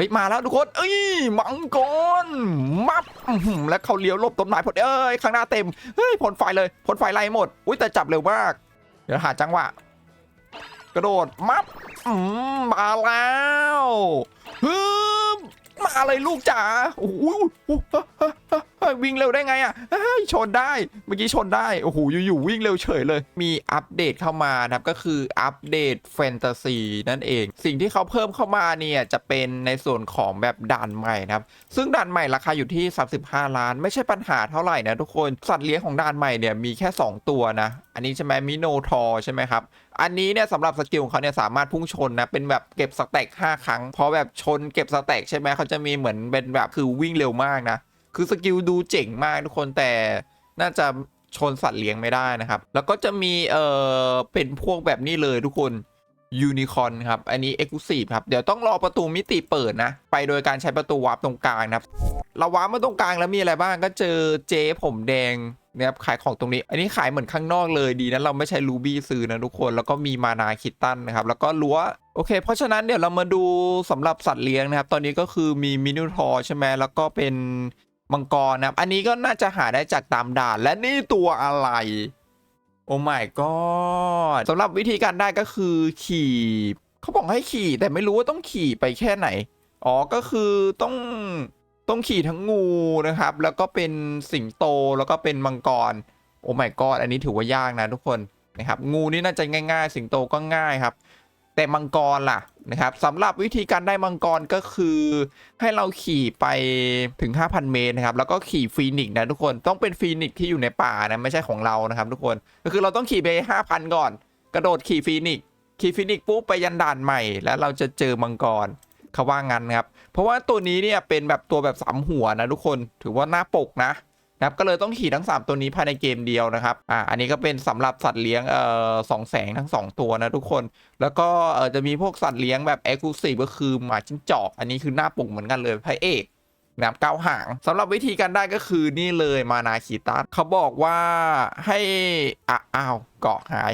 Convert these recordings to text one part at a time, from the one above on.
ฮ้ยมาแล้วทุกคน เอ้ยมังกรมับแล้วเขาเลี้ยวลบต้นไม้พอดเอ้ยข้างหน้าเต็มเฮ้ยผลไฟเลยผลไฟไล่หมด อุ้ยแต่จับเร็วมาก เดี๋ยวหาจังหวะกระโดดมับมาแล้วฮึบมาเลยลูกจ๋าโอ้ย เฮ้ยวิ่งเร็วได้ไงอะเฮ้ยชนได้เมื่อกี้ชนได้โอ้โหอยู่ๆวิ่งเร็วเฉยเลย มีอัปเดตเข้ามานะครับก็คืออัปเดตแฟนตาซีนั่นเอง สิ่งที่เขาเพิ่มเข้ามาเนี่ยจะเป็นในส่วนของแบบด่านใหม่นะครับ ซึ่งด่านใหม่ราคาอยู่ที่ 35 ล้าน ไม่ใช่ปัญหาเท่าไหร่นะทุกคนสัตว์เลี้ยงของด่านใหม่เนี่ยมีแค่ 2 ตัวนะ อันนี้ใช่ไหมมิโนทอใช่ไหมครับอันนี้เนี่ยสำหรับสกิลของเขาเนี่ยสามารถพุ่งชนนะเป็นแบบเก็บสแต็ก5ครั้งพอแบบชนเก็บสแต็กใช่ไหมเขาจะมีเหมือนเป็นแบบคือวิ่งเร็วมากนะ คือสกิลดูเจ๋งมากทุกคนแต่น่าจะชนสัตว์เลี้ยงไม่ได้นะครับ แล้วก็จะมีเออเป็นพวกแบบนี้เลยทุกคนยูนิคอนครับ อันนี้เอ็กซ์คลูซีฟครับ เดี๋ยวต้องรอประตูมิติเปิดนะ ไปโดยการใช้ประตูวาร์ปตรงกลางนะครับ เราวาร์ปมาตรงกลางแล้วมีอะไรบ้างก็เจอเจผมแดงนะครับขายของตรงนี้ อันนี้ขายเหมือนข้างนอกเลยดีนะเราไม่ใช่รูบี้ซื้อนะทุกคน แล้วก็มีมานาคิตตันนะครับ แล้วก็รั้วโอเค เพราะฉะนั้นเดี๋ยวเรามาดูสำหรับสัตว์เลี้ยงนะครับ ตอนนี้ก็คือมีมินูทอร์ใช่ไหมแล้วก็เป็น มังกรนะครับ อันนี้ก็น่าจะหาได้จากตามด่าน และนี่ตัวอะไร โอ้ my god สำหรับวิธีการได้ก็คือขี่เขาบอกให้ขี่แต่ไม่รู้ว่าต้องขี่ไปแค่ไหน อ๋อ ก็คือต้องต้องขี่ทั้งงูนะครับ แล้วก็เป็นสิงโตแล้วก็เป็นมังกร โอ้ my god อันนี้ถือว่ายากนะทุกคนนะครับ งูนี่น่าจะง่าย ๆ สิงโตก็ง่ายครับ แต่มังกรล่ะนะครับสำหรับวิธีการได้มังกรก็คือให้เราขี่ไปถึง 5,000 เมตรนะครับแล้วก็ขี่ฟีนิกซ์นะทุกคนต้องเป็นฟีนิกซ์ที่อยู่ในป่านะไม่ใช่ของเรานะครับทุกคนก็คือเราต้องขี่ไป 5,000 ก่อน กระโดดขี่ฟีนิกซ์ขี่ฟีนิกซ์ปุ๊บไปยันด่านใหม่ แล้วเราจะเจอมังกรเขาว่างั้นครับเพราะว่าตัวนี้เนี่ยเป็นแบบตัวแบบสามหัวนะทุกคนถือว่าหน้าปกนะ นะครับก็เลยต้องขี่ทั้ง 3 ตัวนี้ภายในเกมเดียวนะครับอ่าอันนี้ก็เป็นสำหรับสัตว์เลี้ยงเอ่อสองแสงทั้ง 2 ตัวนะทุกคน แล้วก็เอ่อจะมีพวกสัตว์เลี้ยงแบบเอ็กซ์คลูซีฟก็คือหมาจิ้งจอก อันนี้คือหน้าปกเหมือนกันเลยพระเอก นะครับเก้าหางสำหรับวิธีการได้ก็คือนี่เลยมานาคีตัสเขาบอกว่าให้อ้าวเกาะหาย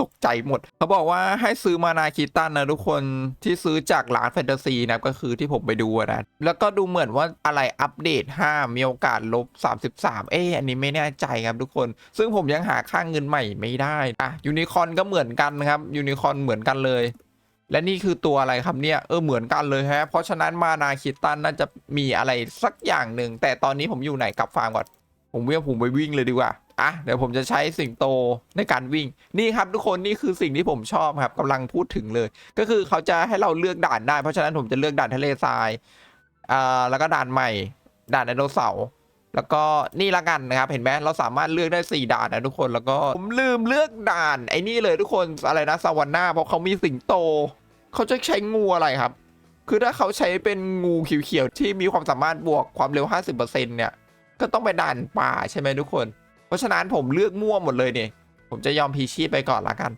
ตกใจหมด เขาบอกว่าให้ซื้อมานาคีตันนะทุกคนที่ซื้อจากร้านแฟนตาซีนะก็คือที่ผมไปดูนะ แล้วก็ดูเหมือนว่าอะไรอัปเดต 5 มีโอกาสลบ 33 เอ๊อันนี้ไม่แน่ใจครับทุกคน ซึ่งผมยังหาค่างเงินใหม่ไม่ได้ อะยูนิคอนก็เหมือนกันครับยูนิคอนเหมือนกันเลย และนี่คือตัวอะไรครับเนี่ยเออเหมือนกันเลยฮะเพราะฉะนั้นมานาคิตันน่าจะมีอะไรสักอย่างหนึ่งแต่ตอนนี้ผมอยู่ไหนกลับฟาร์มก่อนผมวิ่งผมไปวิ่งเลยดีกว่าอะเดี๋ยวผมจะใช้สิงโตในการวิ่งนี่ครับทุกคนนี่คือสิ่งที่ผมชอบครับกำลังพูดถึงเลย ก็คือเขาจะให้เราเลือกด่านได้ เพราะฉะนั้นผมจะเลือกด่านทะเลทรายอ่าแล้วก็ด่านใหม่ ด่านไดโนเสาร์แล้วก็นี่ละกันนะครับ เห็นไหมเราสามารถเลือกได้ 4 ด่านนะทุกคนแล้วก็ผมลืมเลือกด่านไอ้นี่เลยทุกคนอะไรนะสวรรค์หน้าเพราะเขามีสิงโต เขาจะใช้งูอะไรครับ คือถ้าเขาใช้เป็นงูเขียวๆที่มีความสามารถบวกความเร็ว 50%เนี่ย ก็ต้องไปด่านป่าใช่ไหมทุกคน เพราะฉะนั้นผมเลือกมั่วหมดเลยเนี่ย ผมจะยอมพีชีพไปก่อนละกัน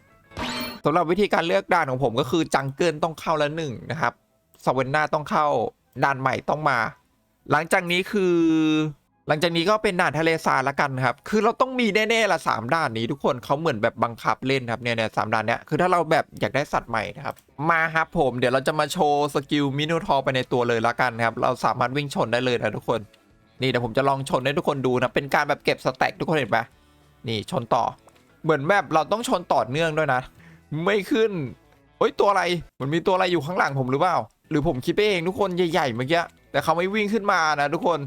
สำหรับวิธีการเลือกด่านของผมก็คือจังเกิลต้องเข้าละหนึ่งนะครับสเวนนาต้องเข้าด่านใหม่ต้องมา หลังจากนี้คือ หลังจากนี้ก็เป็นด่านทะเลทรายละกันครับ คือเราต้องมีแน่ๆละสามด่านนี้ทุกคนเขาเหมือนแบบบังคับเล่นครับเนี่ยเนี่ยสามด่านเนี้ยคือถ้าเราแบบอยากได้สัตว์ใหม่นะครับ มาครับผมเดี๋ยวเราจะมาโชว์สกิลมินูทอไปในตัวเลยละกันครับ เราสามารถวิ่งชนได้เลยนะทุกคน นี่เดี๋ยวผมจะลองชนให้ทุกคนดูนะ เป็นการแบบเก็บสแต็กทุกคนเห็นปะนี่ชนต่อ เหมือนแบบเราต้องชนต่อเนื่องด้วยนะ ไม่ขึ้นเฮ้ยตัวอะไร มันมีตัวอะไรอยู่ข้างหลังผมหรือเปล่า หรือผมคิดไปเองทุกคนใหญ่ๆเมื่อกี้ แต่เขาไม่วิ่งขึ้นมานะทุกคน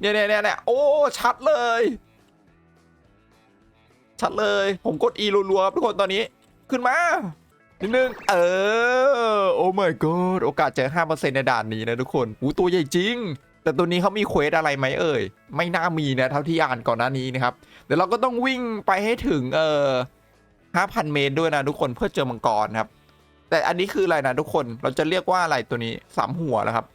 เนี่ยเนี่ยเนี่ยโอ้ ชัดเลย ชัดเลย ผมกด E รัวๆครับทุกคนตอนนี้ ขึ้นมานิดนึงเออ โอ้ my god โอกาสเจอ5%ในด่านนี้นะทุกคนอู้ตัวใหญ่จริง แต่ตัวนี้เขามีเควสอะไรไหมเอ่ย ไม่น่ามีนะเท่าที่อ่านก่อนหน้านี้นะครับ เดี๋ยวเราก็ต้องวิ่งไปให้ถึงเออ5,000 เมตรด้วยนะทุกคนเพื่อเจอมังกรครับ แต่อันนี้คืออะไรนะทุกคน เราจะเรียกว่าอะไรตัวนี้สามหัวแล้วครับ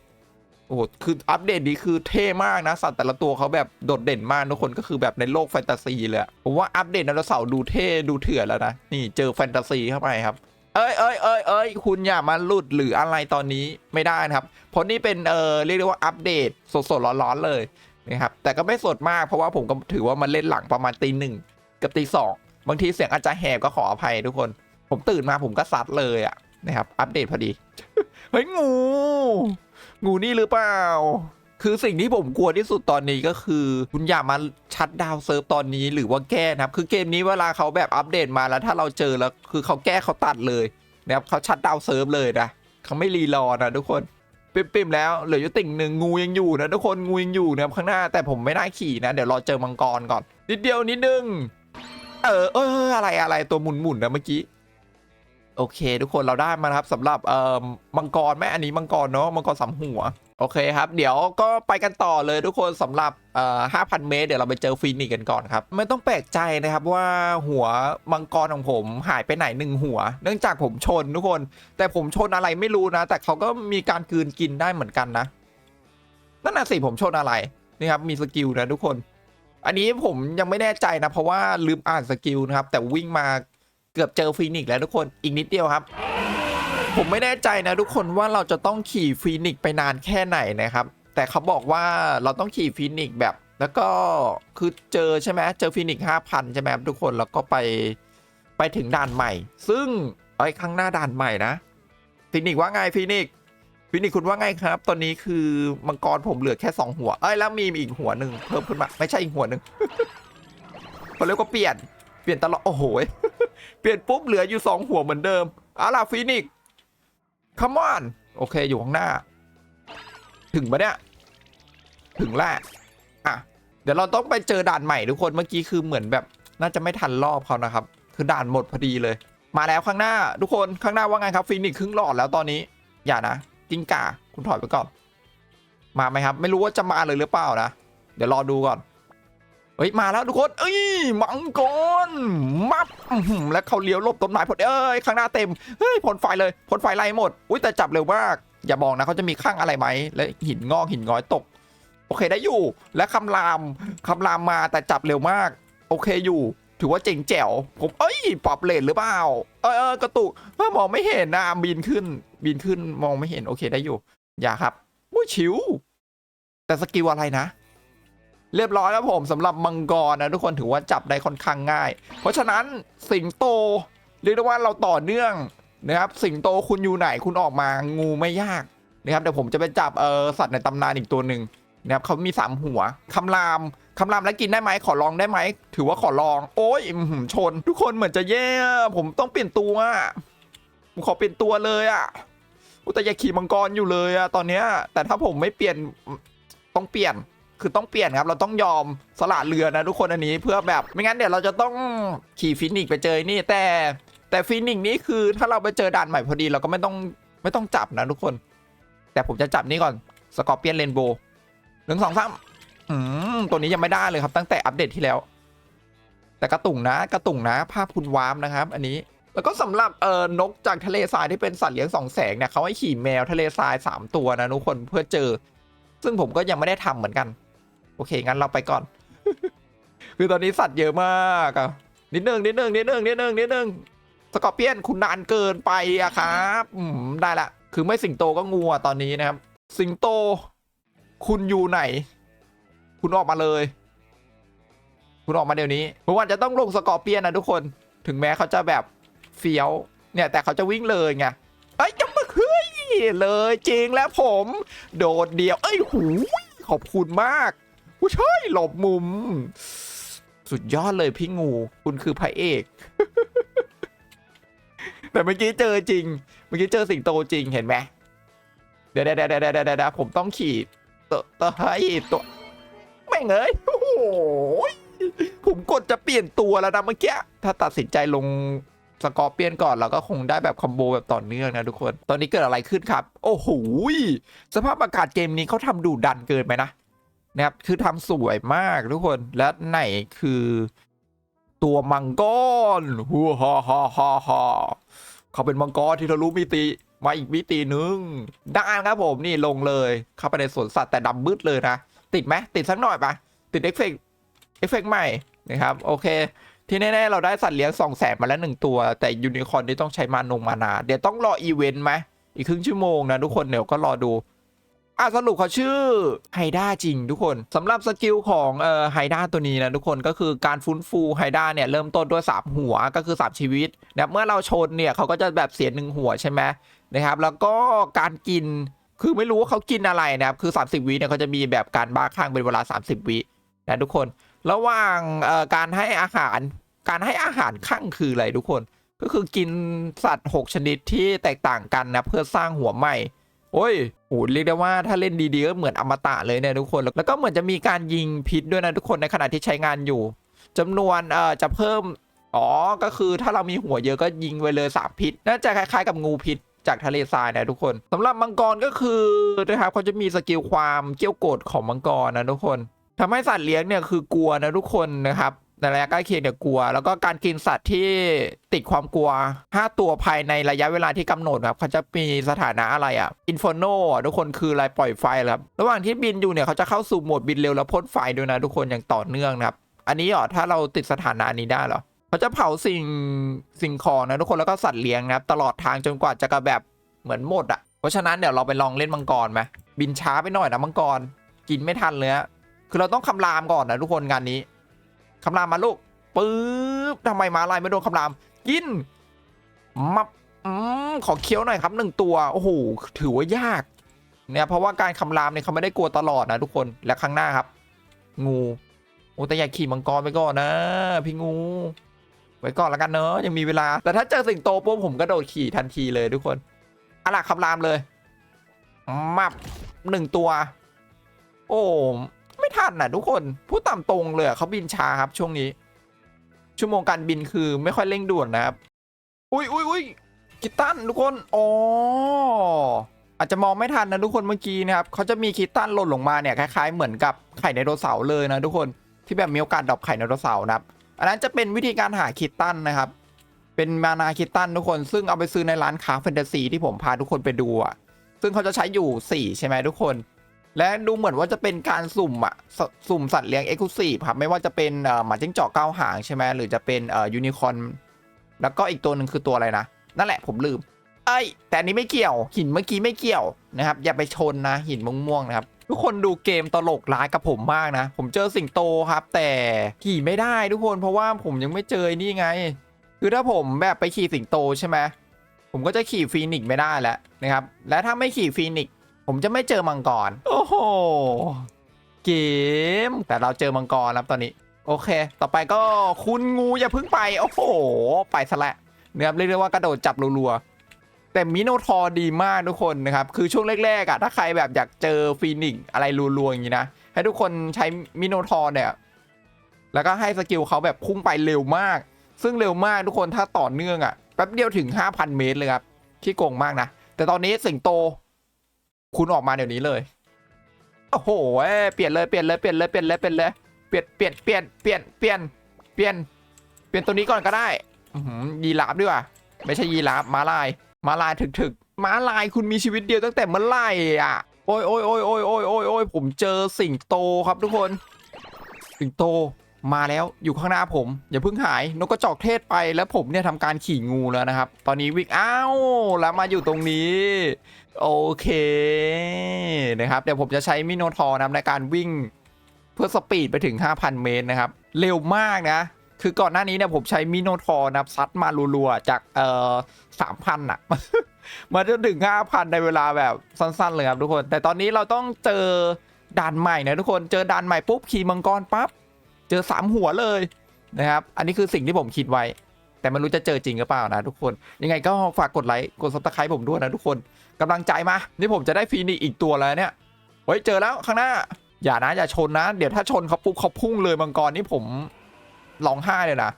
โอ้โหคืออัปเดตนี้คือเท่มากนะ สัตว์แต่ละตัวเขาแบบโดดเด่นมากทุกคนก็คือแบบในโลกแฟนตาซีเลยผมว่าอัปเดตไดโนเสาร์ดูเท่ดูเถื่อนแล้วนะ นี่เจอแฟนตาซีเข้าไปครับ เอ้ยเอ้ยเอ้ยเอ้ยคุณอย่ามาหลุดหรืออะไรตอนนี้ไม่ได้นะครับ เพราะนี่เป็นเออเรียกได้ว่าอัปเดตสดสดๆร้อนๆเลยนะครับแต่ก็ไม่สดมากเพราะว่าผมก็ถือว่ามันเล่นหลังประมาณตีหนึ่งกับตีสองบางทีเสียงอาจจะแหบก็ขออภัยทุกคน ผมตื่นมาผมก็ซัดเลยอะนะครับอัปเดตพอดีเฮ้ยงู งูนี่หรือเปล่า คือสิ่งที่ผมกลัวที่สุดตอนนี้ก็คือ คุณอย่ามาชัดดาวเซิร์ฟตอนนี้หรือว่าแก้นะครับ คือเกมนี้เวลาเขาแบบอัปเดตมาแล้วถ้าเราเจอแล้วคือเขาแก้เขาตัดเลยนะครับเขาชัดดาวเซิร์ฟเลยนะเขาไม่รีรอนะทุกคนปิ่มๆแล้วเหลืออยู่ติ่งหนึ่งงูยังอยู่นะทุกคนงูยังอยู่นะครับข้างหน้าแต่ผมไม่ได้ขี่นะ เดี๋ยวรอเจอมังกรก่อนนิดเดียวนิดนึงเออเอออะไรอะไรตัวหมุนๆนะเมื่อกี้ โอเค ทุกคนเราได้มาครับสำหรับเอ่อมังกรแม่อันนี้มังกรเนาะมังกรสามหัวโอเคครับ เดี๋ยวก็ไปกันต่อเลยทุกคนสำหรับเอ่อ5,000เมตร เดี๋ยวเราไปเจอฟีนิกกันก่อนครับ ไม่ต้องแปลกใจนะครับว่าหัวมังกรของผมหายไปไหนหนึ่งหัว เนื่องจากผมชนทุกคน แต่ผมชนอะไรไม่รู้นะ แต่เขาก็มีการกืนกินได้เหมือนกันนะนั่นน่ะสิผมชนอะไรนี่ครับมีสกิลนะทุกคน อันนี้ผมยังไม่แน่ใจนะ เพราะว่าลืมอ่านสกิลนะครับแต่วิ่งมา เกือบเจอฟีนิกซ์แล้วทุกคนอีกนิดเดียวครับ ผมไม่แน่ใจนะทุกคนว่าเราจะต้องขี่ฟีนิกซ์ไปนานแค่ไหนนะครับ แต่เขาบอกว่าเราต้องขี่ฟีนิกซ์แบบ แล้วก็คือเจอใช่ไหมเจอฟีนิกซ์ห้าพันใช่ไหมครับทุกคนแล้วก็ไปไปถึงด่านใหม่ ซึ่งไอ้ข้างหน้าด่านใหม่นะฟีนิกซ์ว่าไงฟีนิกซ์ฟีนิกซ์คุณว่าไงครับ ตอนนี้คือมังกรผมเหลือแค่สองหัว เอ้ยแล้วมีอีกหัวหนึ่งเพิ่มขึ้นมา ไม่ใช่อีกหัวหนึ่งเขาเรียกว่าเปลี่ยน เปลี่ยนตลอด โอ้โห เปลี่ยนปุ๊บเหลืออยู่สองหัวเหมือนเดิมอาล่ะฟีนิกซ์ come on โอเคอยู่ข้างหน้า ถึงปะเนี่ย ถึงแล้วอะ เดี๋ยวเราต้องไปเจอด่านใหม่ทุกคนเมื่อกี้คือเหมือนแบบ น่าจะไม่ทันรอบเขานะครับ คือด่านหมดพอดีเลย มาแล้วข้างหน้า ทุกคนข้างหน้าว่าไงครับฟีนิกครึ่งหลอดแล้วตอนนี้ อย่านะกิ้งก่าคุณถอยไปก่อน มาไหมครับ ไม่รู้ว่าจะมาเลยหรือเปล่านะ เดี๋ยวรอดูก่อน เฮ้ยมาแล้วทุกคนเอ้ยมังกรมับแล้วเขาเลี้ยวลบต้นไม้พอดเอ้ยข้างหน้าเต็มเฮ้ยพ่นไฟเลยพ่นไฟไล่หมดอุ้ยแต่จับเร็วมากอย่าบอกนะเขาจะมีข้างอะไรไหมและหินงอกหินง้อยตก โอเคได้อยู่ และคำรามคำรามมาแต่จับเร็วมาก โอเคอยู่ ถือว่าเจ๋งแจ๋วผมเอ้ยปรับเลนหรือเปล่าเออเออกระตุกเออมองไม่เห็นนะบินขึ้น บินขึ้นมองไม่เห็นโอเคได้อยู่ อย่าครับอุ้ยชิวแต่สกิลอะไรนะ เรียบร้อยแล้วผมสำหรับมังกรนะทุกคนถือว่าจับได้ค่อนข้างง่าย เพราะฉะนั้นสิงโตเรียกได้ว่าเราต่อเนื่องนะครับสิงโตคุณอยู่ไหนคุณออกมางูไม่ยากนะครับเดี๋ยวผมจะไปจับเออสัตว์ในตำนานอีกตัวหนึ่งนะครับเขามีสามหัวคำรามคำรามแล้วกินได้ไหมขอลองได้ไหมถือว่าขอลอง โอ้ยชน ทุกคนเหมือนจะแย่ ผมต้องเปลี่ยนตัวผมขอเปลี่ยนตัวเลยอะอุยแต่ยาขี่มังกรอยู่เลยอะตอนเนี้ยแต่ถ้าผมไม่เปลี่ยนต้องเปลี่ยน คือต้องเปลี่ยนครับ เราต้องยอมสละเรือนะทุกคนอันนี้เพื่อแบบไม่งั้นเดี๋ยวเราจะต้องขี่ฟินิกไปเจอนี่แต่แต่ฟินิกนี้คือถ้าเราไปเจอด่านใหม่พอดีเราก็ไม่ต้องไม่ต้องจับนะทุกคน แต่ผมจะจับนี่ก่อนสกอร์เปียนเรนโบว์หนึ่งสองสามอืมตัวนี้ยังไม่ได้เลยครับตั้งแต่อัปเดตที่แล้ว แต่กระตุ่งนะกระตุ่งนะภาพคุณวามนะครับ อันนี้แล้วก็สำหรับเอ่อนกจากทะเลทรายที่เป็นสัตว์เลี้ยงสองแสงเนี่ยเขาให้ขี่แมวทะเลทรายสามตัวนะทุกคนเพื่อเจอ ซึ่งผมก็ยังไม่ได้ทำเหมือนกัน โอเค งั้นเราไปก่อน คือตอนนี้สัตว์เยอะมากอะนิดนึงนิดนึงนิดนึงนิดนึงนิดนึงสกอร์เปียนคุณนานเกินไปอะครับได้ละ คือไม่สิงโตก็งูอะตอนนี้นะครับ สิงโต คุณอยู่ไหน คุณออกมาเลย คุณออกมาเดี๋ยวนี้ผมว่าจะต้องลงสกอร์เปียนนะทุกคน ถึงแม้เขาจะแบบเฟี้ยว เนี่ยแต่เขาจะวิ่งเลยไงเอ้ยจะมาเฮ้ยเลยจริงแล้วผม โดดเดียว เอ้ยหูขอบคุณมาก ผู้ช่วยหลบมุม สุดยอดเลยพี่งู คุณคือพระเอก แต่เมื่อกี้เจอจริง เมื่อกี้เจอสิงโตจริงเห็นไหมเดี๋ยวเดี๋ยวเดี๋ยวเดี๋ยวเดี๋ยวผมต้องขี่ตัวตัวเฮ้ยตัวแม่งเอ้ยโอ้โหผมกดจะเปลี่ยนตัวแล้วนะเมื่อกี้ถ้าตัดสินใจลงสกอร์เปียนก่อนเราก็คงได้แบบคอมโบแบบต่อเนื่องนะทุกคน ตอนนี้เกิดอะไรขึ้นครับ โอ้โหยสภาพอากาศเกมนี้เขาทำดูดันเกินไปนะ นะครับ คือทำสวยมากทุกคน และไหนคือตัวมังกรฮูฮ่าฮ่าฮ่าฮ่าเขาเป็นมังกรที่ทะลุมิติมาอีกมิตินึงด้ครับผมนี่ลงเลยเข้าไปในสวนสัตว์แต่ดำมืดเลยนะ ติดไหมติดสักหน่อยปะติดเอฟเฟกต์เอฟเฟกต์ใหม่นะครับ โอเค ที่แน่ๆเราได้สัตว์เลี้ยงสองแสนมาแล้วหนึ่งตัว แต่ยูนิคอร์นนี่ต้องใช้มานงมานา เดี๋ยวต้องรออีเวนต์ไหมอีกครึ่งชั่วโมงนะทุกคนเดี๋ยวก็รอดู อะสรุปเขาชื่อไฮด้าจริงทุกคนสำหรับสกิลของเอ่อไฮด้าตัวนี้นะทุกคนก็คือการฟื้นฟูไฮด้าเนี่ยเริ่มต้นด้วย3หัวก็คือ3ชีวิตนะเมื่อเราชนเนี่ยเขาก็จะแบบเสียหนึ่งหัวใช่ไหมนะครับแล้วก็การกินคือไม่รู้ว่าเขากินอะไรนะครับคือ 30 วิเนี่ยเขาจะมีแบบการบ้าคลั่งเป็นเวลา 30 วินะทุกคน ระหว่างเอ่อการให้อาหารการให้อาหารคลั่งคืออะไรทุกคน ก็คือกินสัตว์ 6 ชนิดที่แตกต่างกันนะเพื่อสร้างหัวใหม่ โอ้ยโหเรียกได้ว่าถ้าเล่นดีๆก็เหมือนอมตะเลยเนี่ยทุกคน แล้วก็เหมือนจะมีการยิงพิษด้วยนะทุกคนในขณะที่ใช้งานอยู่จำนวนเอ่อจะเพิ่ม อ๋อ ก็คือถ้าเรามีหัวเยอะก็ยิงไปเลยสามพิษ น่าจะคล้ายๆกับงูพิษจากทะเลทรายนะทุกคนสำหรับมังกรก็คือนะครับเขาจะมีสกิลความเกี้ยวโกรธของมังกรนะทุกคนทำให้สัตว์เลี้ยงเนี่ยคือกลัวนะทุกคนนะครับ ในระยะใกล้เคียงเนี่ยกลัว แล้วก็การกินสัตว์ที่ติดความกลัว 5 ตัวภายในระยะเวลาที่กำหนดครับเขาจะมีสถานะอะไรอะอินฟ r โนทุกคนคืออะไรปล่อยไฟครับ ระหว่างที่บินอยู่เนี่ยเขาจะเข้าสู่โหมดบินเร็วแล้วพ่นไฟด้วยนะทุกคนอย่างต่อเนื่องนะครับอันนี้เหรอถ้าเราติดสถานะนี้ได้เหรอเขาจะเผาสิ่งสิ่งของนะทุกคนแล้วก็สัตว์เลี้ยงนะครับตลอดทางจนกว่าจะกระแบบเหมือนหมดอะเพราะฉะนั้นเดี๋ยวเราไปลองเล่นมังกรไหมบินช้าไปหน่อยนะมังกรกินไม่ทันเลยคือเราต้องคำรามก่อนนะทุกคนงานนี้ คำรามมาลูกปึ๊บทำไมมาลายไม่โดนคำราม กินมับอืมขอเคี้ยวหน่อยครับหนึ่งตัวโอ้โหถือว่ายากเนี่ยเพราะว่าการคำรามเนี่ยเขาไม่ได้กลัวตลอดนะทุกคนและข้างหน้าครับ งูโอ้แต่อยากขี่มังกรไปก่อนนะ พี่งูไว้ก่อนแล้วกันเนอะยังมีเวลา แต่ถ้าเจอสิงโตปุ๊บผมก็โดดขี่ทันทีเลยทุกคนอะล่ะขับรามเลยมับหนึ่งตัว โอ้ ทันนะทุกคนพูดตามตรงเลยเขาบินช้าครับช่วงนี้ ชั่วโมงการบินคือไม่ค่อยเร่งด่วนนะครับ อุ้ยอุ้ยอุ้ยคิตตันทุกคนอ๋ออาจจะมองไม่ทันนะทุกคนเมื่อกี้นะครับเขาจะมีคิตตันหล่นลงมาเนี่ยคล้าย ๆ เหมือนกับไข่ไดโนเสาร์เลยนะทุกคนที่แบบมีโอกาสดรอปไข่ไดโนเสาร์นะครับอันนั้นจะเป็นวิธีการหาคิตตันนะครับ เป็นมานาคิตตันทุกคนซึ่งเอาไปซื้อในร้านค้าแฟนตาซีที่ผมพาทุกคนไปดูอะซึ่งเขาจะใช้อยู่ 4 ใช่ไหมทุกคน และดูเหมือนว่าจะเป็นการสุ่มอะสสุ่มสัตว์เลี้ยงเอ็กซ์คลูซีฟครับ ไม่ว่าจะเป็นหมาจิ้งจอกเก้าหางใช่ไหมหรือจะเป็นยูนิคอร์นแล้วก็อีกตัวหนึ่งคือตัวอะไรนะ นั่นแหละผมลืมเอ้แต่อันนี้ไม่เกี่ยว หินเมื่อกี้ไม่เกี่ยวนะครับ อย่าไปชนนะ หินม่วงๆนะครับ ทุกคนดูเกมตลกร้ายกับผมมากนะ ผมเจอสิงโตครับ แต่ขี่ไม่ได้ทุกคนเพราะว่าผมยังไม่เจอนี่ไง คือถ้าผมแบบไปขี่สิงโตใช่ไหมผมก็จะขี่ฟีนิกซ์ไม่ได้แล้วนะครับ และถ้าไม่ขี่ฟีนิกซ์ ผมจะไม่เจอมังกร โอ้โห เกม แต่เราเจอมังกรแล้วตอนนี้ โอเค ต่อไปก็คุณงูอย่าเพิ่งไป โอ้โห ไปซะและนะครับเรียกได้ว่ากระโดดจับรัวๆ แต่มิโนทอร์ดีมากทุกคนนะครับ คือช่วงแรกๆอะถ้าใครแบบอยากเจอฟีนิกซ์อะไรรัวๆอย่างนี้นะ ให้ทุกคนใช้มิโนทอร์เนี่ย แล้วก็ให้สกิลเขาแบบพุ่งไปเร็วมาก ซึ่งเร็วมากทุกคนถ้าต่อเนื่องอะแป๊บเดียวถึง 5,000 เมตรเลยครับ ที่โกงมากนะ แต่ตอนนี้สิงโต คุณออกมาเดี๋ยวนี้เลย โอ้โหเปลี่ยนเลยเปลี่ยนเลยเปลี่ยนเลยเปลี่ยนเลยเปลี่ยนเลยเปลี่ยนเปลี่ยนเปลี่ยนเปลี่ยนเปลี่ยนเปลี่ยนเปลี่ยนตัวนี้ก่อนก็ได้อืยีราฟดีกว่าไม่ใช่ยีราฟม้าลายม้าลายถึกถึกๆม้าลายคุณมีชีวิตเดียวตั้งแต่เมื่อไหร่อะโอ้ยโอ้ยโอ้ยโอ้ยโอ้ยโอ้ยโอ้ยผมเจอสิงโตครับทุกคน สิงโตมาแล้วอยู่ข้างหน้าผม อย่าเพิ่งหายนกกระจอกเทศไปแล้วผมเนี่ยทำการขี่งูแล้วนะครับ ตอนนี้วิ่งอ้าวแล้วมาอยู่ตรงนี้ โอเคนะครับเดี๋ยวผมจะใช้มิโนทอร์นะในการวิ่งเพื่อสปีดไปถึง 5,000 เมตรนะครับ เร็วมากนะ คือก่อนหน้านี้เนี่ยผมใช้มิโนทอร์นะครับซัดมารัวๆ จากเอ่อสามพันอะมาจนถึง 5,000 ในเวลาแบบสั้น ๆ เลยครับทุกคน แต่ตอนนี้เราต้องเจอด่านใหม่นะทุกคนเจอด่านใหม่ปุ๊บขี่มังกรปั๊บเจอสามหัวเลยนะครับ อันนี้คือสิ่งที่ผมคิดไว้ แต่ไม่รู้จะเจอจริงหรือเปล่านะทุกคน ยังไงก็ฝากกดไลค์กดซับสไครต์ผมด้วยนะทุกคนกำลังใจมา นี่ผมจะได้ฟีนิกอีกตัวแล้วเนี่ยเฮ้ยเจอแล้วข้างหน้า อย่านะอย่าชนนะ เดี๋ยวถ้าชนเขาปุ๊บเขาพุ่งเลยมังกรนี่ผมร้องไห้เลยนะ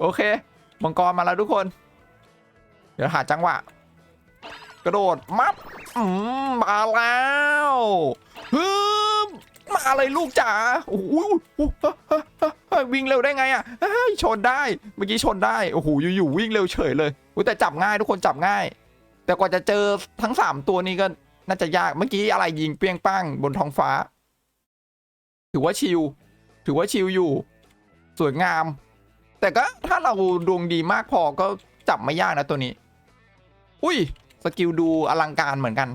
โอเค มังกรมาแล้วทุกคน เดี๋ยวหาจังหวะ กระโดดมับอืมมาแล้วฮึมมาเลยลูกจ๋าโอ้โห วิ่งเร็วได้ไงอะชนได้ เมื่อกี้ชนได้ โอ้โห อยู่ๆวิ่งเร็วเฉยเลยอุ๊ยแต่จับง่ายทุกคนจับง่าย แต่กว่าจะเจอทั้งสามตัวนี้ก็น่าจะยาก เมื่อกี้อะไรยิงเปียงป้งบนท้องฟ้า ถือว่าชิล ถือว่าชิลอยู่ สวยงาม แต่ก็ถ้าเราดวงดีมากพอก็จับไม่ยากนะตัวนี้ อุ้ย สกิลดูอลังการเหมือนกัน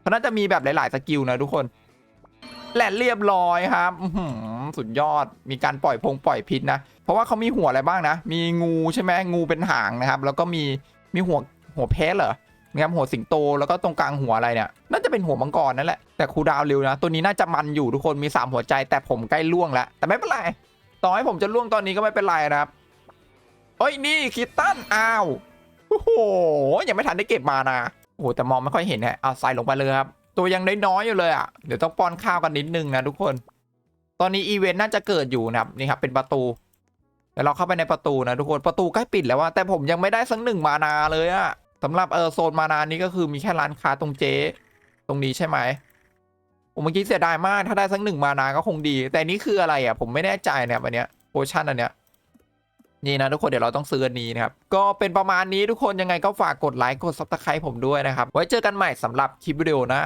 เขาน่าจะมีแบบหลาย ๆ สกิลนะทุกคนแหละเรียบร้อยครับ อื สุดยอด มีการปล่อยพงปล่อยพิษนะ เพราะว่าเขามีหัวอะไรบ้างนะ มีงูใช่ไหมงูเป็นหางนะครับ แล้วก็มีมีหัวหัวเพชเหรอนะครับหัวสิงโตแล้วก็ตรงกลางหัวอะไรเนี่ยน่าจะเป็นหัวมังกรนั่นแหละแต่ครูดาวเร็วนะ ตัวนี้น่าจะมันอยู่ทุกคนมี 3 หัวใจ แต่ผมใกล้ล่วงแล้วแต่ไม่เป็นไรต่อให้ผมจะล่วงตอนนี้ก็ไม่เป็นไรนะครับเอ้ยนี่คิตตันอ้าวโอ้โหยังไม่ทันได้เก็บมานะโอ้โหแต่มองไม่ค่อยเห็นฮะเอาใส่ลงไปเลยครับ ตัวยังน้อยๆอยู่เลยอะเดี๋ยวต้องป้อนข้าวกันนิดนึงนะทุกคน ตอนนี้อีเวนต์น่าจะเกิดอยู่นะครับนี่ครับเป็นประตูเดี๋ยวเราเข้าไปในประตูนะทุกคนประตูใกล้ปิดแล้วว่าแต่ผมยังไม่ได้สักหนึ่งมานาเลยอะสำหรับเออโซนมานานี้ก็คือมีแค่ร้านค้าตรงเจ๊ตรงนี้ใช่ไหมผมเมื่อกี้เสียดายมากถ้าได้สักหนึ่งมานาก็คงดี แต่นี่คืออะไรอะผมไม่แน่ใจเนี่ยวันเนี้ยโพชั่นอันเนี้ยนี่นะทุกคนเดี๋ยวเราต้องซื้ออันนี้นะครับ ก็เป็นประมาณนี้ทุกคนยังไงก็ฝากกดไลค์กดซับสไครต์ผมด้วยนะครับ ไว้เจอกันใหม่สำหรับคลิปวิดีโอหน้า